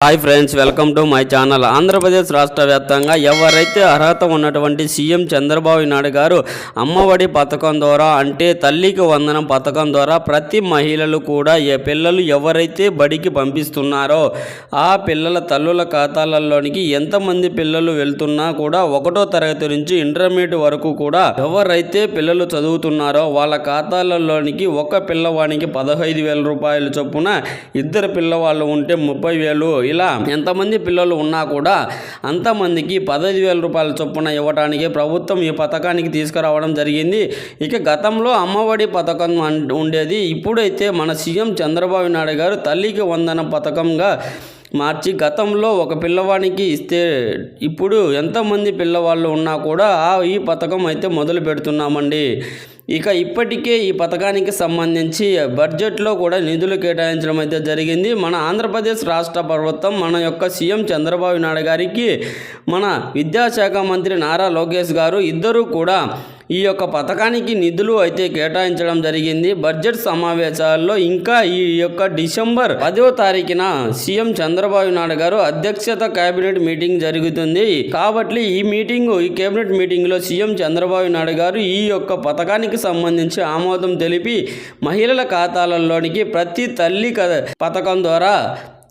Hi friends welcome to my channel Andhra Pradesh రాష్ట్ర వ్యాప్తంగా ఎవరైతే అర్హత ఉన్నటువంటి సీఎం చంద్రబాబు నాయుడు గారు అమ్మఒడి పథకం ద్వారా అంటే తల్లికి వందనం పథకం ద్వారా ప్రతి మహిళలు కూడా ఏ పిల్లలు ఎవరైతే బడికి పంపిస్తున్నారో ఆ పిల్లల తల్లుల ఖాతాలలోనికి ఎంతమంది పిల్లలు వెళ్తున్నా కూడా ఒకటో తరగతి నుంచి ఇంటర్మీడియట్ వరకు కూడా ఎవరైతే పిల్లలు చదువుతున్నారో వాళ్ళ ఖాతాలలోనికి ఒక పిల్లవానికి పదహైదు వేల రూపాయలు చొప్పున ఇద్దరు పిల్లవాళ్ళు ఉంటే ముప్పై వేలు ఇలా ఎంతమంది పిల్లలు ఉన్నా కూడా అంతమందికి పదహైదు వేల రూపాయల చొప్పున ఇవ్వడానికి ప్రభుత్వం ఈ పథకానికి తీసుకురావడం జరిగింది. ఇక గతంలో అమ్మఒడి పథకం ఉండేది. ఇప్పుడైతే మన సీఎం చంద్రబాబు నాయుడు గారు తల్లికి వందన పథకంగా మార్చి గతంలో ఒక పిల్లవానికి ఇస్తే ఇప్పుడు ఎంతమంది పిల్లవాళ్ళు ఉన్నా కూడా ఈ పథకం అయితే మొదలు పెడుతున్నామండి. ఇక ఇప్పటికే ఈ పథకానికి సంబంధించి బడ్జెట్లో కూడా నిధులు కేటాయించడం అయితే జరిగింది. మన ఆంధ్రప్రదేశ్ రాష్ట్ర ప్రభుత్వం మన యొక్క సీఎం చంద్రబాబు నాయుడు గారికి మన విద్యాశాఖ మంత్రి నారా లోకేష్ గారు ఇద్దరూ కూడా ఈ యొక్క పథకానికి నిధులు అయితే కేటాయించడం జరిగింది. బడ్జెట్ సమావేశాల్లో ఇంకా ఈ యొక్క డిసెంబర్ పదో తారీఖున సీఎం చంద్రబాబు నాయుడు గారు అధ్యక్షత కేబినెట్ మీటింగ్ జరుగుతుంది. కాబట్టి ఈ మీటింగ్ ఈ కేబినెట్ మీటింగ్లో సీఎం చంద్రబాబు నాయుడు గారు ఈ యొక్క పథకానికి సంబంధించి ఆమోదం తెలిపి మహిళల ఖాతాలలోనికి ప్రతి తల్లి క- పథకం ద్వారా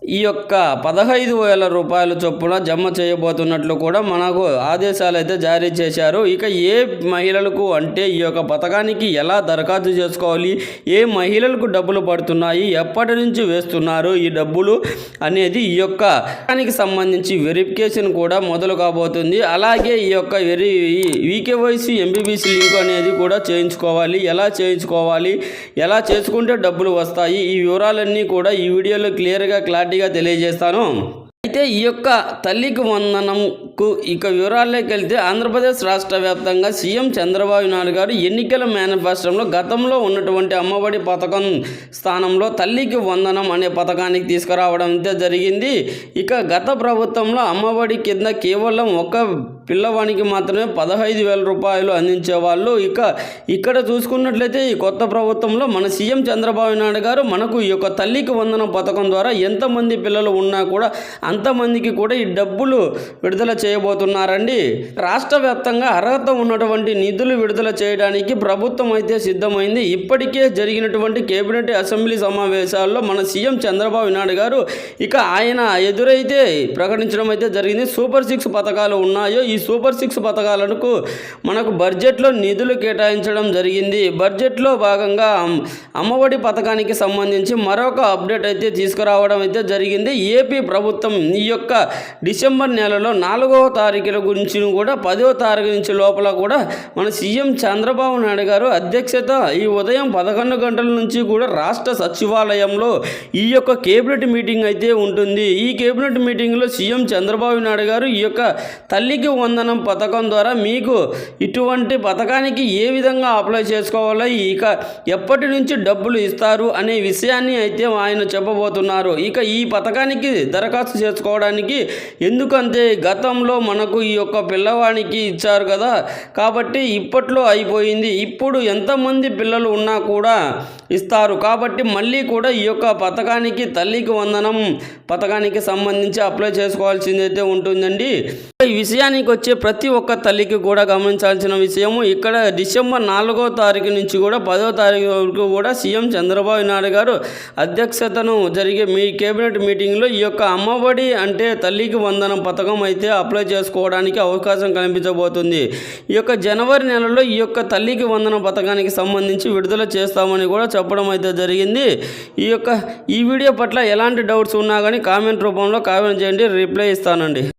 ఈ యొక్క పదహైదు వేల రూపాయల చొప్పున జమ చేయబోతున్నట్లు కూడా మనకు ఆదేశాలు అయితే జారీ చేశారు. ఇక ఏ మహిళలకు అంటే ఈ యొక్క పథకానికి ఎలా దరఖాస్తు చేసుకోవాలి? ఏ మహిళలకు డబ్బులు పడుతున్నాయి? ఎప్పటి నుంచి వేస్తున్నారు? ఈ డబ్బులు అనేది ఈ యొక్క పథకానికి సంబంధించి వెరిఫికేషన్ కూడా మొదలు కాబోతుంది. అలాగే ఈ యొక్క వెరి వీకేవైసీ ఎంబీబీసీ లింక్ అనేది కూడా చేయించుకోవాలి. ఎలా చేయించుకోవాలి? ఎలా చేసుకుంటే డబ్బులు వస్తాయి? ఈ వివరాలన్నీ కూడా ఈ వీడియోలో క్లియర్గా క్లారిటీగా తెలియజేస్తాను. అయితే ఈ యొక్క తల్లికి వందనంకు ఇక వివరాల్లోకి వెళ్తే ఆంధ్రప్రదేశ్ రాష్ట్ర వ్యాప్తంగా సీఎం చంద్రబాబు నాయుడు గారు ఎన్నికల మేనిఫెస్టోలో గతంలో ఉన్నటువంటి అమ్మఒడి పథకం స్థానంలో తల్లికి వందనం అనే పథకానికి తీసుకురావడం అయితే జరిగింది. ఇక గత ప్రభుత్వంలో అమ్మఒడి కింద కేవలం ఒక పిల్లవానికి మాత్రమే పదహైదు వేల రూపాయలు అందించేవాళ్ళు. ఇక ఇక్కడ చూసుకున్నట్లయితే ఈ కొత్త ప్రభుత్వంలో మన సీఎం చంద్రబాబు నాయుడు గారు మనకు ఈ యొక్క తల్లికి వందనం పథకం ద్వారా ఎంతమంది పిల్లలు ఉన్నా కూడా అంత కొంతమందికి కూడా ఈ డబ్బులు విడుదల చేయబోతున్నారండి. రాష్ట్ర వ్యాప్తంగా అర్హత ఉన్నటువంటి నిధులు విడుదల చేయడానికి ప్రభుత్వం అయితే సిద్ధమైంది. ఇప్పటికే జరిగినటువంటి కేబినెట్ అసెంబ్లీ సమావేశాల్లో మన సీఎం చంద్రబాబు నాయుడు గారు ఇక ఆయన ఎదురైతే ప్రకటించడం అయితే జరిగింది. సూపర్ సిక్స్ పథకాలు ఉన్నాయో ఈ సూపర్ సిక్స్ పథకాలకు మనకు బడ్జెట్లో నిధులు కేటాయించడం జరిగింది. బడ్జెట్లో భాగంగా అమ్మఒడి పథకానికి సంబంధించి మరొక అప్డేట్ అయితే తీసుకురావడం అయితే జరిగింది. ఏపీ ప్రభుత్వం ఈ యొక్క డిసెంబర్ నెలలో నాలుగవ తారీఖుల గురించి కూడా పదవ తారీఖు నుంచి లోపల కూడా మన సీఎం చంద్రబాబు నాయుడు గారు అధ్యక్షత ఈ ఉదయం పదకొండు గంటల నుంచి కూడా రాష్ట్ర సచివాలయంలో ఈ యొక్క కేబినెట్ మీటింగ్ అయితే ఉంటుంది. ఈ కేబినెట్ మీటింగ్లో సీఎం చంద్రబాబు నాయుడు గారు ఈ యొక్క తల్లికి వందనం పథకం ద్వారా మీకు ఇటువంటి పథకానికి ఏ విధంగా అప్లై చేసుకోవాలో ఇక ఎప్పటి నుంచి డబ్బులు ఇస్తారు అనే విషయాన్ని అయితే ఆయన చెప్పబోతున్నారు. ఇక ఈ పథకానికి దరఖాస్తు తెలుసుకోవడానికి ఎందుకంటే గతంలో మనకు ఈ యొక్క పిల్లవానికి ఇచ్చారు కదా. కాబట్టి ఇప్పట్లో అయిపోయింది. ఇప్పుడు ఎంతమంది పిల్లలు ఉన్నా కూడా ఇస్తారు. కాబట్టి మళ్ళీ కూడా ఈ యొక్క పథకానికి తల్లికి వందనం పథకానికి సంబంధించి అప్లై చేసుకోవాల్సింది అయితే ఉంటుందండి. ఈ విషయానికి వచ్చే ప్రతి ఒక్క తల్లికి కూడా గమనించాల్సిన విషయము ఇక్కడ డిసెంబర్ నాలుగో తారీఖు నుంచి కూడా పదో తారీఖు వరకు కూడా సీఎం చంద్రబాబు నాయుడు గారు అధ్యక్షతను జరిగే మీ కేబినెట్ మీటింగ్లో ఈ యొక్క అమ్మఒడి అంటే తల్లికి వందనం పథకం అయితే అప్లై చేసుకోవడానికి అవకాశం కనిపించబోతుంది ఈ యొక్క జనవరి నెలలో ఈ యొక్క తల్లికి వందనం పథకానికి సంబంధించి విడుదల చేస్తామని కూడా చెప్పడం అయితే జరిగింది. ఈ యొక్క ఈ వీడియో పట్ల ఎలాంటి డౌట్స్ ఉన్నా కానీ కామెంట్ రూపంలో కామెంట్ చేయండి. రిప్లై ఇస్తానండి.